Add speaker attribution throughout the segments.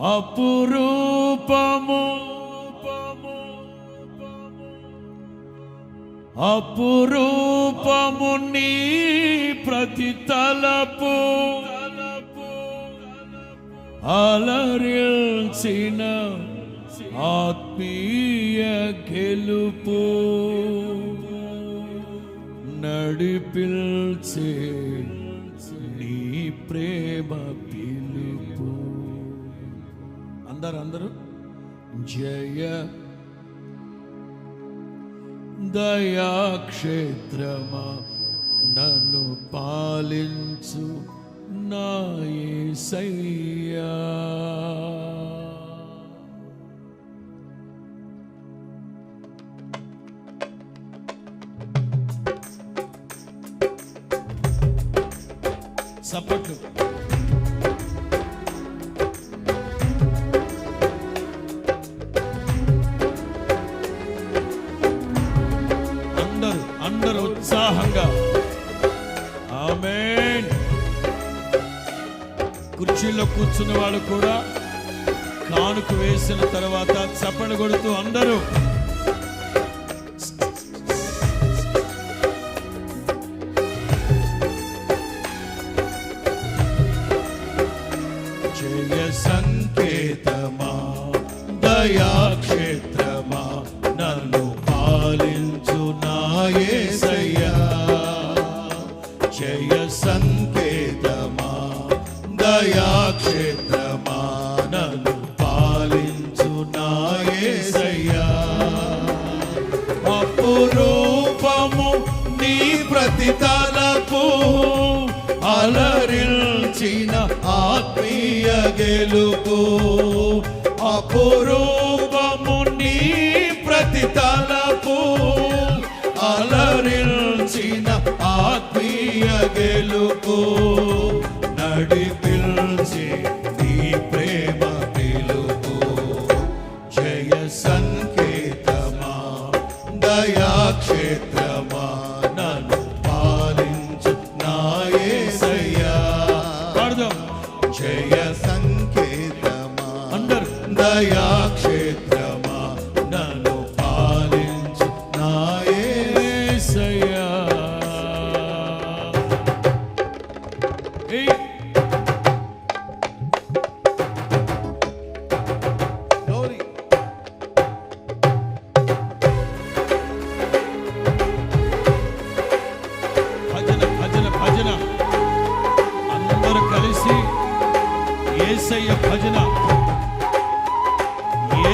Speaker 1: అపురూపము అపురూపము నీ ప్రతి తలపు అలరిల్చిన ఆత్మీయ గెలుపు నడిపిల్చే నీ ప్రేమ అందరు అందరూ. జయ దయాక్షేత్రమా నన్ను పాలించు నాయసయ్యా. సపోర్ట్ కుర్చీలో కూర్చున్న వాళ్ళు కూడా కానుక వేసిన తర్వాత చప్పలు కొడుతూ అందరూ జయ సంకేతమా దయా ప్రతి తలపు అలరిల్చిన ఆత్మీయ గెలుపు. అపురూపము నీ ప్రతి తలపు అలరిల్చిన ఆత్మీయ గెలుపు. నడిపిల్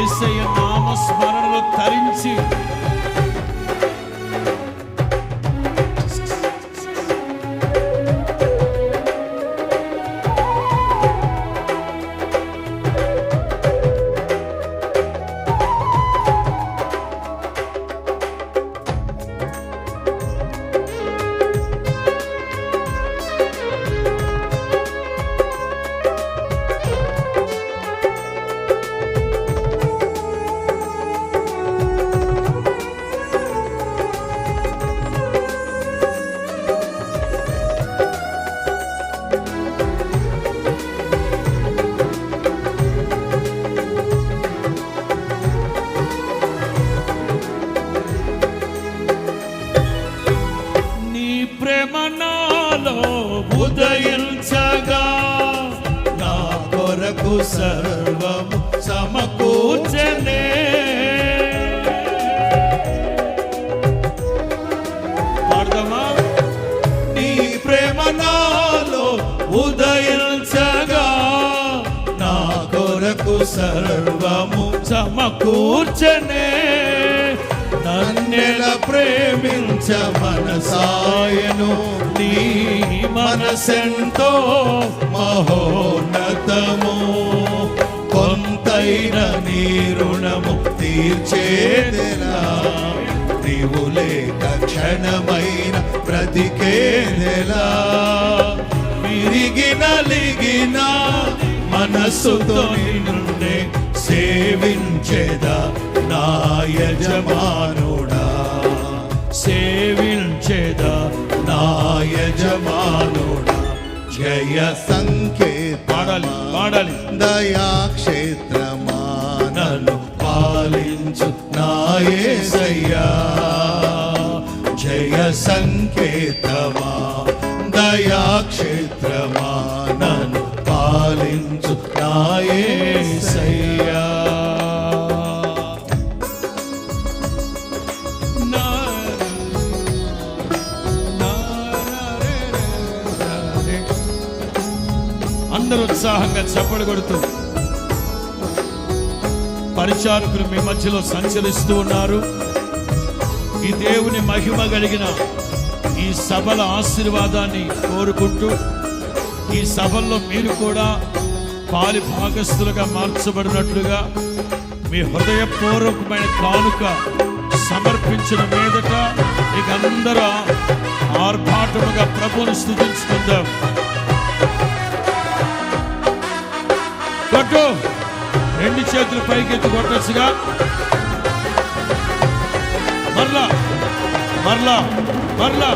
Speaker 1: ఏసయ్య నామస్మరణలో తరించి సర్వము సమకూర్చనే నన్నెల ప్రేమించ మనసాయను నీ మనసెంతో మహోన్నతము. కొంతైన నీ రుణము తీర్చేదెలా? నీవు లేక క్షణమైన బ్రతికేదెలా? విరిగి నలిగిన మనస్సుతో నిన్నే సేవించేదా నా యజమానుడా? సేవించేదా నా యజమానుడా?
Speaker 2: జయ సంకేత
Speaker 1: పాడాలి పాడాలి.
Speaker 2: దయాక్షేత్రమా నన్ను పాలించు నాయసయ్యా జయ సంకేతమా? దయాక్షేత్రమా నన్ను పాలించు నాయసయ్యా
Speaker 1: అందరూ ఉత్సాహంగా చప్పడు కొడుతూ పరిచారకులు మీ మధ్యలో సంచరిస్తూ ఉన్నారు. ఈ దేవుని మహిమ కలిగిన ఈ సభల ఆశీర్వాదాన్ని కోరుకుంటూ ఈ సభల్లో మీరు కూడా పాలి భాగస్థులుగా మార్చబడినట్లుగా మీ హృదయపూర్వకమైన కానుక సమర్పించిన మీదట ఇక అందరూ ఆర్భాటముగా ప్రభుని స్థుతించుకుందాం. కొట్టు! రెండు చేతులు పైకెత్తి కొట్టచ్చుగా. మరలా మరలా మరలా.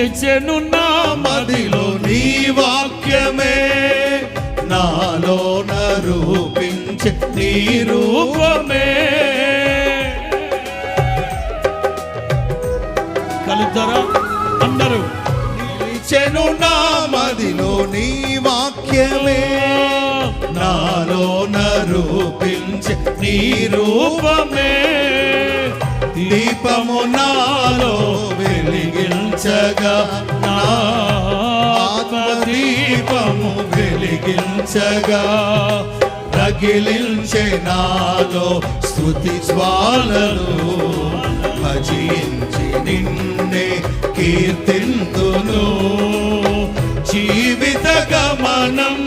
Speaker 1: నిలిచెను నా
Speaker 2: మదిలో నీ వాక్యమే. నాలో రూపించే నీ రూపమే.
Speaker 1: కలుద్దరా? అందరూ
Speaker 2: నిలిచెను నా మదిలో నీ వాక్యమే. నాలో రూపించే నీ రూపమే. దీపము నాలో వెలిగించగా నా దీపము వెలిగించగా రగిలించే నాలో స్థుతి జ్వాలలు భజించి నిన్నే కీర్తింతును. జీవిత గమనం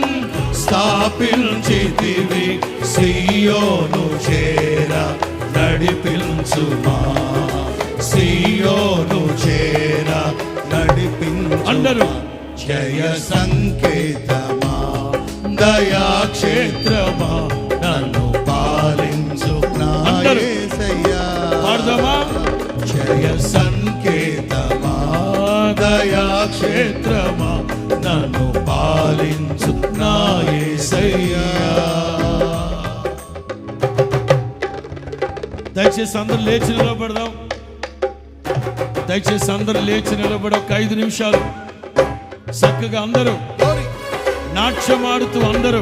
Speaker 2: స్థాపించితివి సియోను చేరా నడిపించుమా. సియోను చేర నడిపించు
Speaker 1: అందరూ.
Speaker 2: జయ సంకేతమా. దయాక్షేత్రమా. నన్ను పాలించు నా
Speaker 1: అందరూ.
Speaker 2: యేసయ్యా.
Speaker 1: పాడదామా?
Speaker 2: జయ సంకేతమా. దయాక్షేత్రమా. నన్ను పాలించు నా
Speaker 1: దయచేసి అందరూ లేచి నిలబడదాం. దయచేసి అందరూ లేచి నిలబడి ఒక ఐదు నిమిషాలు చక్కగా అందరూ నాట్యమాడుతూ అందరూ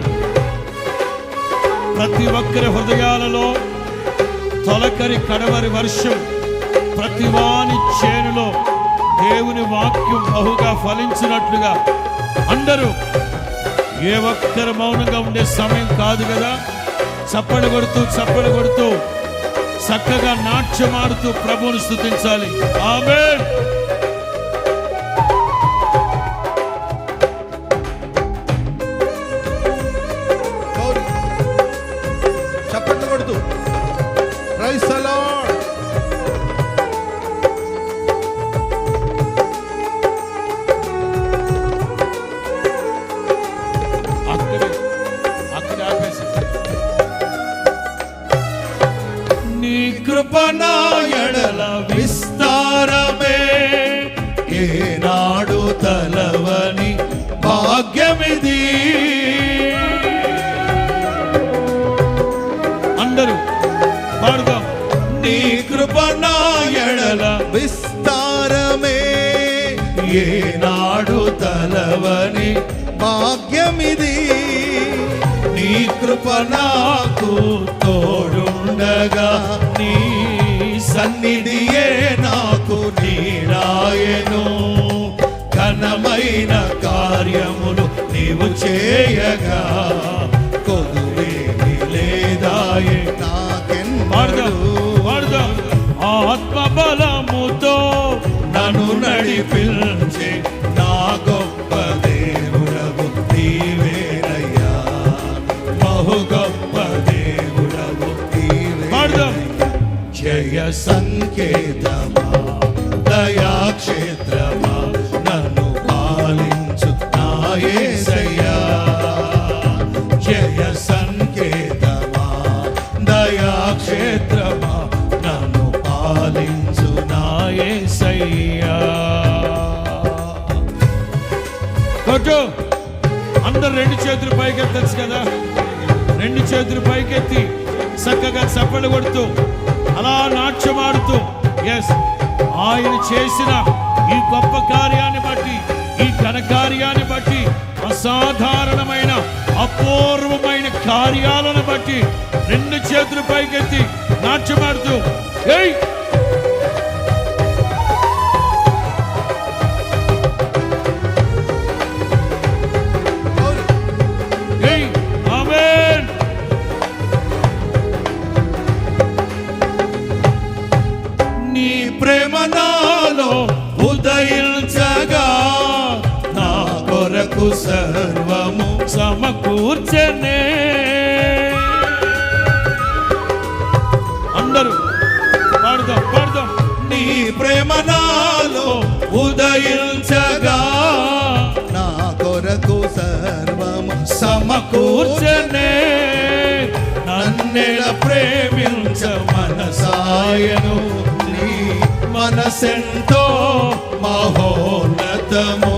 Speaker 1: ప్రతి ఒక్కరి హృదయాలలో తొలకరి కడవరి వర్షం ప్రతి వాని చేనులో దేవుని వాక్యం బహుగా ఫలించినట్లుగా అందరూ ఏ ఒక్కరు మౌనంగా ఉండే సమయం కాదు కదా. చప్పడు కొడుతూ చప్పడు కొడుతూ చక్కగా నాట్యమాడుతూ ప్రభువుని స్థుతించాలి ఆమె
Speaker 2: భాగ్యమిది. నీ కృప నాకు తోడుండగా నీ సన్నిధియే నాకు నీరాయను ఘనమైన కార్యములు నీవు చేయగా
Speaker 1: పాడదాం. జయ సంకేతమా దయాక్షేత్రమా
Speaker 2: నన్ను
Speaker 1: పాలించు
Speaker 2: నాయసయ్యా జయ సంకేతమా దయా దయాక్షేత్రమా నన్ను పాలించు నాయసయ్యా కొట్టు. అందరు
Speaker 1: రెండు చేతులు పైకెత్తచ్చు కదా? రెండు చేతులు పైకెత్తి. చక్కగా చప్పలు కొడుతూ అలా నాట్యమాడుతూ ఎస్ ఆయన చేసిన ఈ గొప్ప కార్యాన్ని బట్టి ఈ ఘన కార్యాన్ని బట్టి అసాధారణమైన అపూర్వమైన కార్యాలను బట్టి రెండు చేతులు పైకెత్తి నాట్యమాడుతూ
Speaker 2: ప్రేమించ మనసాయను. నీ మనసెంతో మహోన్నతము.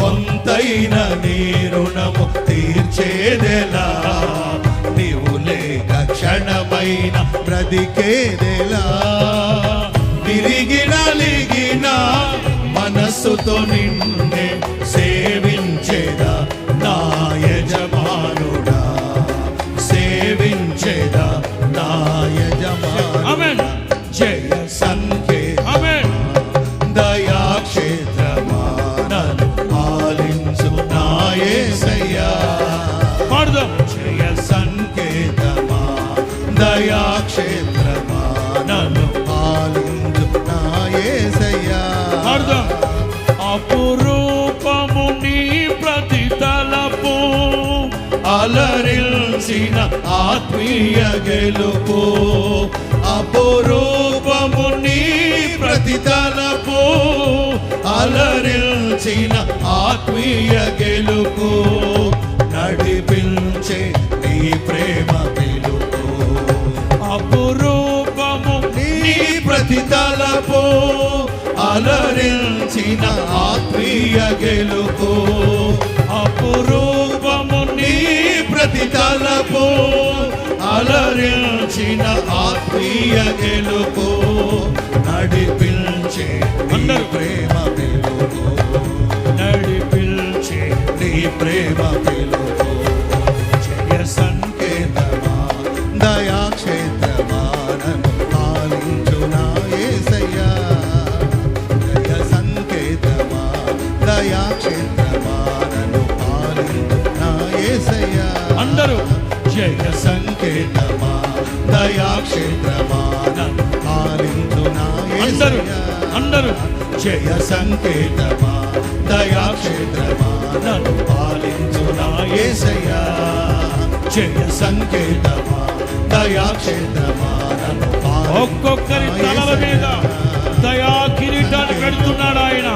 Speaker 2: కొంతైన నీ రుణము తీర్చేదెలా. నీవు లేక క్షణమైన బ్రతికేదెలా. విరిగి నలిగిన మనస్సుతో నిన్నే సేవించేదా అలరిల్సిన ఆత్మీయ గెలుపు. అపురూపము నీ ప్రతితలపు అలరిల్చిన ఆత్మీయ గెలుపు. నడిపించే నీ ప్రేమ గెలుపు
Speaker 1: అపురూపము
Speaker 2: నీ ప్రతితలపు అలరిల్చిన ఆత్మీయ గెలుపు. అపురూ ప్రతి తలపు అలరించిన ఆత్మీయ గెలుపు. నన్ను పాలించు నా యేసయ్యా జయ సంకేతమా దయాక్షేత్రమా నన్ను
Speaker 1: ఒక్కొక్కరి తలల మీద. దయా కిరీటాన్ని పెడుతున్నాడు ఆయన.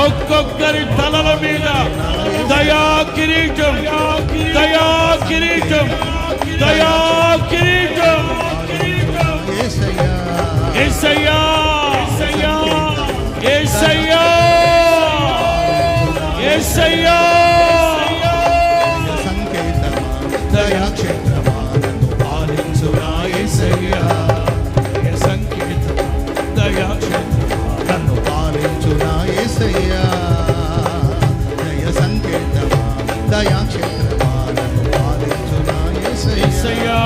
Speaker 1: ఒక్కొక్కరి తలల మీద దయా కిరీటం దయా కిరీటం దయా కిరీటం. ఏసయ్యా
Speaker 2: సంకేతమా దయాక్షేత్రమా నన్ను పాలించు నా యేసయ్యా
Speaker 1: ఏ సంకేతం దయా
Speaker 2: నన్ను పాలించు నా యేసయ్యా జయ సంకేతమా దయాక్షేత్రమా నన్ను పాలించు నా యేసయ్యా
Speaker 1: ఏసయ్యా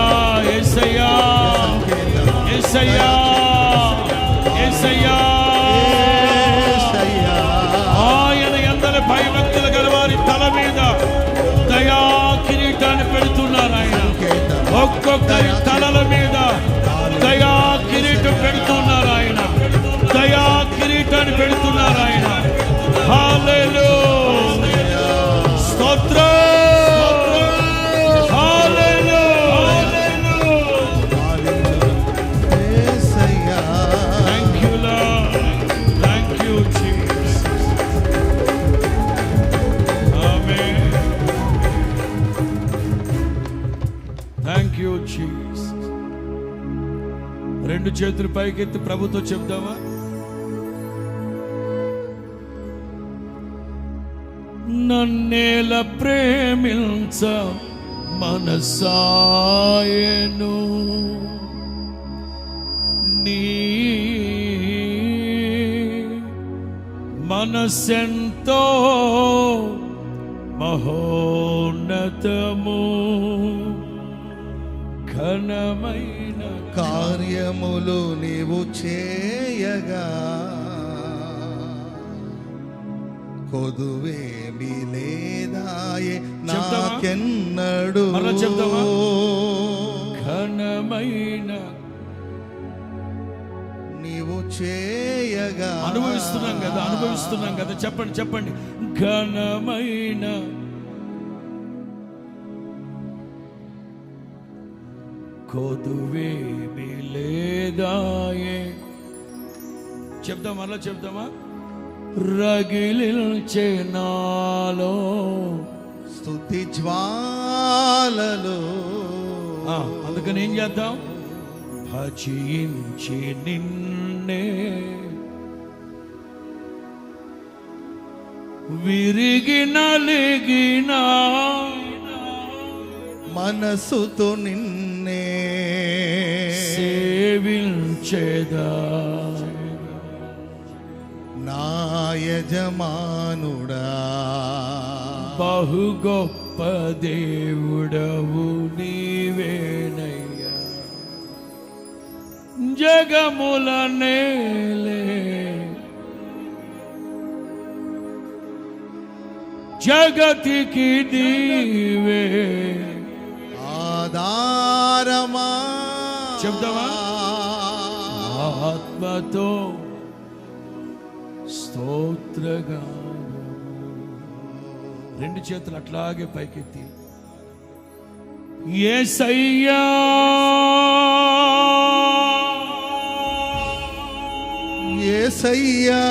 Speaker 1: ఏసయ్యా
Speaker 2: సంకేతమా
Speaker 1: ఏసయ్యా ఏసయ్యా ఒక్కరి తలల మీద దయా కిరీటం పెడుతున్నారు ఆయన. దయా కిరీటాన్ని పెడుతున్నారు. చేతులు పైకెత్తి ప్రభుతో చెప్దామా? నన్నేల ప్రేమించ మనసాయను. నీ మనసెంతో మహోన్నతము ఘనమై
Speaker 2: కార్యములు నీవు చేయగా కొదువేమి లేదాయే? నాకెన్నడు?
Speaker 1: ఘనమైన
Speaker 2: నీవు చేయగా
Speaker 1: అనుభవిస్తున్నాం కదా అనుభవిస్తున్నాం కదా చెప్పండి చెప్పండి ఘనమైన కొదువేమి లేదాయే చెప్దాం మళ్ళా చెప్దామా? రగిలిల్చే నాలో
Speaker 2: స్తుతి జ్వాలలు.
Speaker 1: అందుకని ఏం చేద్దాం? భజించి నిన్నే విరిగి నలిగిన
Speaker 2: మనసుతో నిన్నే
Speaker 1: సేవించేదా.
Speaker 2: నా యజమానుడా.
Speaker 1: బహు గొప్ప దేవుడవు నీవేనయ్యా. జగముల నేలే. జగతికి నీవే
Speaker 2: ఆధారమా?
Speaker 1: చెప్తావా? ఆత్మతో స్తోత్రగా రెండు చేతులు అట్లాగే పైకెత్తి. ఏ
Speaker 2: సయ్యా
Speaker 1: ఏ
Speaker 2: సయ్యా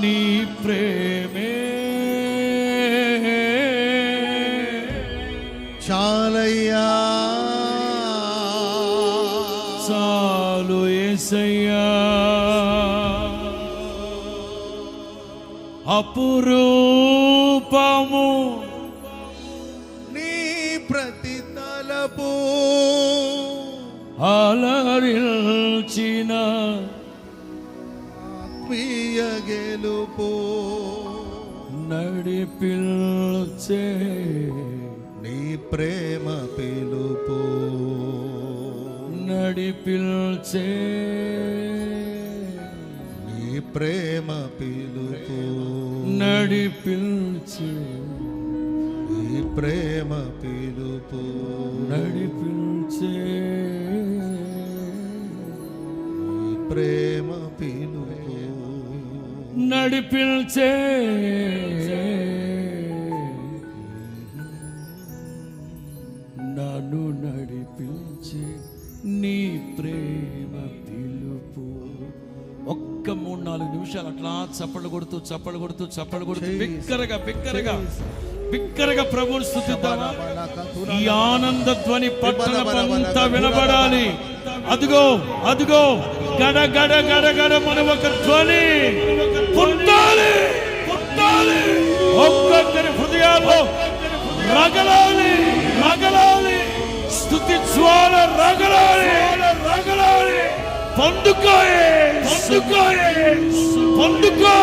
Speaker 1: నీ ప్రేమే.
Speaker 2: చాలయ్యా.
Speaker 1: చాలు ఏసయ్యా. అపురూపము నడిపిల్చే
Speaker 2: నీ ప్రేమ పిలుపు.
Speaker 1: నడిపిల్చే
Speaker 2: నీ ప్రేమ పిలుపు.
Speaker 1: నడిపిల్చే
Speaker 2: నీ ప్రేమ పిలుపు.
Speaker 1: నడిపిల్చే
Speaker 2: నీ ప్రేమ పిలుపు.
Speaker 1: నడిపిల్చే పిలుపు ఒక్క మూడు నాలుగు నిమిషాలు అట్లా చప్పలు కొడుతూ చప్పలు కొడుతూ చప్పలు కొడుతూ బిక్కరగా బిక్కరగా బిక్కరగా ప్రభువుని స్థుతిద్దామా? ఈ ఆనంద ధ్వని పట్టణమంతా వినబడాలి. అదిగో అదిగో. గడ గడ గడ గడ మన ఒక ధ్వని. పుట్టాలి పుట్టాలి. ఒక్కొక్కరి హృదయాల్లో రగలాలి రగలాలి. స్థుతి జ్వాల రగలాలి రగలాలి. పండుకోయే పండుకోయే పండుకో